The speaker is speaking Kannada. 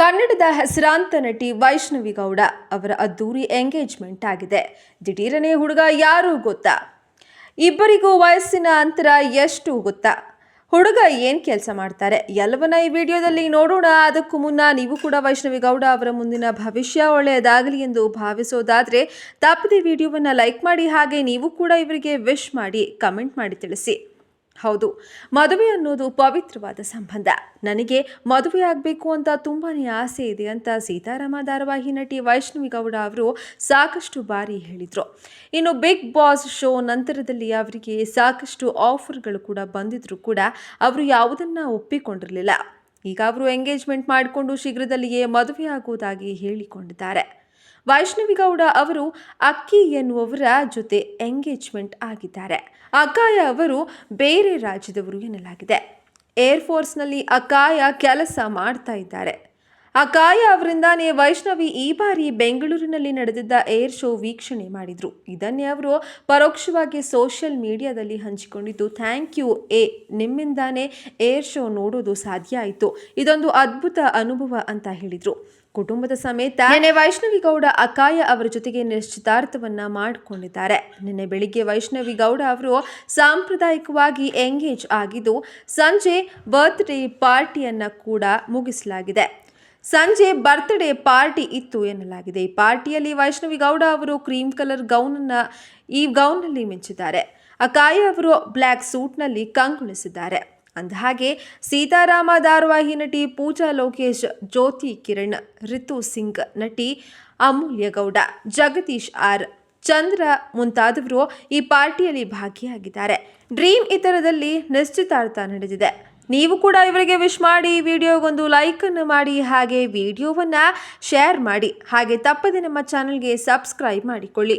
ಕನ್ನಡದ ಹೆಸರಾಂತ ನಟಿ ವೈಷ್ಣವಿ ಗೌಡ ಅವರ ಅದ್ದೂರಿ ಎಂಗೇಜ್ಮೆಂಟ್ ಆಗಿದೆ. ದಿಢೀರನೇ ಹುಡುಗ ಯಾರು ಗೊತ್ತಾ? ಇಬ್ಬರಿಗೂ ವಯಸ್ಸಿನ ಅಂತರ ಎಷ್ಟು ಗೊತ್ತಾ? ಹುಡುಗ ಏನು ಕೆಲಸ ಮಾಡ್ತಾರೆ? ಎಲ್ಲವನ್ನ ಈ ವಿಡಿಯೋದಲ್ಲಿ ನೋಡೋಣ. ಅದಕ್ಕೂ ಮುನ್ನ ನೀವು ಕೂಡ ವೈಷ್ಣವಿ ಗೌಡ ಅವರ ಮುಂದಿನ ಭವಿಷ್ಯ ಒಳ್ಳೆಯದಾಗಲಿ ಎಂದು ಭಾವಿಸೋದಾದರೆ ತಪ್ಪದೆ ವಿಡಿಯೋವನ್ನು ಲೈಕ್ ಮಾಡಿ. ಹಾಗೆ ನೀವು ಕೂಡ ಇವರಿಗೆ ವಿಶ್ ಮಾಡಿ, ಕಮೆಂಟ್ ಮಾಡಿ ತಿಳಿಸಿ. ಹೌದು, ಮದುವೆ ಅನ್ನೋದು ಪವಿತ್ರವಾದ ಸಂಬಂಧ. ನನಗೆ ಮದುವೆ ಆಗಬೇಕು ಅಂತ ತುಂಬಾ ಆಸೆ ಇದೆ ಅಂತ ಸೀತಾರಾಮ ಧಾರಾವಾಹಿ ನಟಿ ವೈಷ್ಣವಿ ಗೌಡ ಅವರು ಸಾಕಷ್ಟು ಬಾರಿ ಹೇಳಿದರು. ಇನ್ನು ಬಿಗ್ ಬಾಸ್ ಶೋ ನಂತರದಲ್ಲಿ ಅವರಿಗೆ ಸಾಕಷ್ಟು ಆಫರ್ಗಳು ಕೂಡ ಬಂದಿದ್ರು ಕೂಡ ಅವರು ಯಾವುದನ್ನು ಒಪ್ಪಿಕೊಂಡಿರಲಿಲ್ಲ. ಈಗ ಅವರು ಎಂಗೇಜ್ಮೆಂಟ್ ಮಾಡಿಕೊಂಡು ಶೀಘ್ರದಲ್ಲಿಯೇ ಮದುವೆ ಆಗುವುದಾಗಿ ಹೇಳಿಕೊಂಡಿದ್ದಾರೆ. ವೈಷ್ಣವಿ ಗೌಡ ಅವರು ಅಕ್ಕಿ ಎನ್ನುವವರ ಜೊತೆ ಎಂಗೇಜ್ಮೆಂಟ್ ಆಗಿದ್ದಾರೆ. ಅಕಾಯ ಅವರು ಬೇರೆ ರಾಜ್ಯದವರು ಎನ್ನಲಾಗಿದೆ. ಏರ್ಫೋರ್ಸ್ನಲ್ಲಿ ಅಕಾಯ ಕೆಲಸ ಮಾಡ್ತಾ ಇದ್ದಾರೆ. ಅಕಾಯ ಅವರಿಂದಾನೇ ವೈಷ್ಣವಿ ಈ ಬಾರಿ ಬೆಂಗಳೂರಿನಲ್ಲಿ ನಡೆದಿದ್ದ ಏರ್ ಶೋ ವೀಕ್ಷಣೆ ಮಾಡಿದ್ರು. ಇದನ್ನೇ ಅವರು ಪರೋಕ್ಷವಾಗಿ ಸೋಷಿಯಲ್ ಮೀಡಿಯಾದಲ್ಲಿ ಹಂಚಿಕೊಂಡಿದ್ದು. ಥ್ಯಾಂಕ್ ಯು ಎ, ನಿಮ್ಮಿಂದಾನೇ ಏರ್ ಶೋ ನೋಡೋದು ಸಾಧ್ಯ ಆಯಿತು. ಇದೊಂದು ಅದ್ಭುತ ಅನುಭವ ಅಂತ ಹೇಳಿದರು. ಕುಟುಂಬದ ಸಮೇತ ನಿನ್ನೆ ವೈಷ್ಣವಿ ಗೌಡ ಅಕಾಯ ಅವರ ಜೊತೆಗೆ ನಿಶ್ಚಿತಾರ್ಥವನ್ನ ಮಾಡಿಕೊಂಡಿದ್ದಾರೆ. ನಿನ್ನೆ ಬೆಳಿಗ್ಗೆ ವೈಷ್ಣವಿ ಗೌಡ ಅವರು ಸಾಂಪ್ರದಾಯಿಕವಾಗಿ ಎಂಗೇಜ್ ಆಗಿದ್ದು, ಸಂಜೆ ಬರ್ತ್ಡೇ ಪಾರ್ಟಿಯನ್ನ ಕೂಡ ಮುಗಿಸಲಾಗಿದೆ. ಸಂಜೆ ಬರ್ತ್ಡೇ ಪಾರ್ಟಿ ಇತ್ತು ಎನ್ನಲಾಗಿದೆ. ಈ ಪಾರ್ಟಿಯಲ್ಲಿ ವೈಷ್ಣವಿ ಗೌಡ ಅವರು ಕ್ರೀಮ್ ಕಲರ್ ಗೌನನ್ನು ಈ ಗೌನ್ನಲ್ಲಿ ಮಿಂಚಿದ್ದಾರೆ. ಅಕಾಯ ಅವರು ಬ್ಲ್ಯಾಕ್ ಸೂಟ್ನಲ್ಲಿ ಕಂಗೊಳಿಸಿದ್ದಾರೆ ಅಂದಹಾಗೆ ಸೀತಾರಾಮ ಧಾರವಾಹಿ ನಟಿ ಪೂಜಾ ಲೋಕೇಶ್, ಜ್ಯೋತಿ ಕಿರಣ್, ರಿತು ಸಿಂಗ್ ನಟಿ ಅಮೂಲ್ಯ ಗೌಡ, ಜಗದೀಶ್ ಆರ್, ಚಂದ್ರ ಮುಂತಾದವರು ಈ ಪಾರ್ಟಿಯಲ್ಲಿ ಭಾಗಿಯಾಗಿದ್ದಾರೆ. ಡ್ರೀಮ್ ಇತರದಲ್ಲಿ ನಿಶ್ಚಿತಾರ್ಥ ನಡೆದಿದೆ. ನೀವು ಕೂಡ ಇವರಿಗೆ ವಿಶ್ ಮಾಡಿ ವಿಡಿಯೋಗೊಂದು ಲೈಕನ್ನು ಮಾಡಿ, ಹಾಗೆ ವಿಡಿಯೋವನ್ನು ಶೇರ್ ಮಾಡಿ. ಹಾಗೆ ತಪ್ಪದೆ ನಮ್ಮ ಚಾನಲ್ಗೆ ಸಬ್ಸ್ಕ್ರೈಬ್ ಮಾಡಿಕೊಳ್ಳಿ.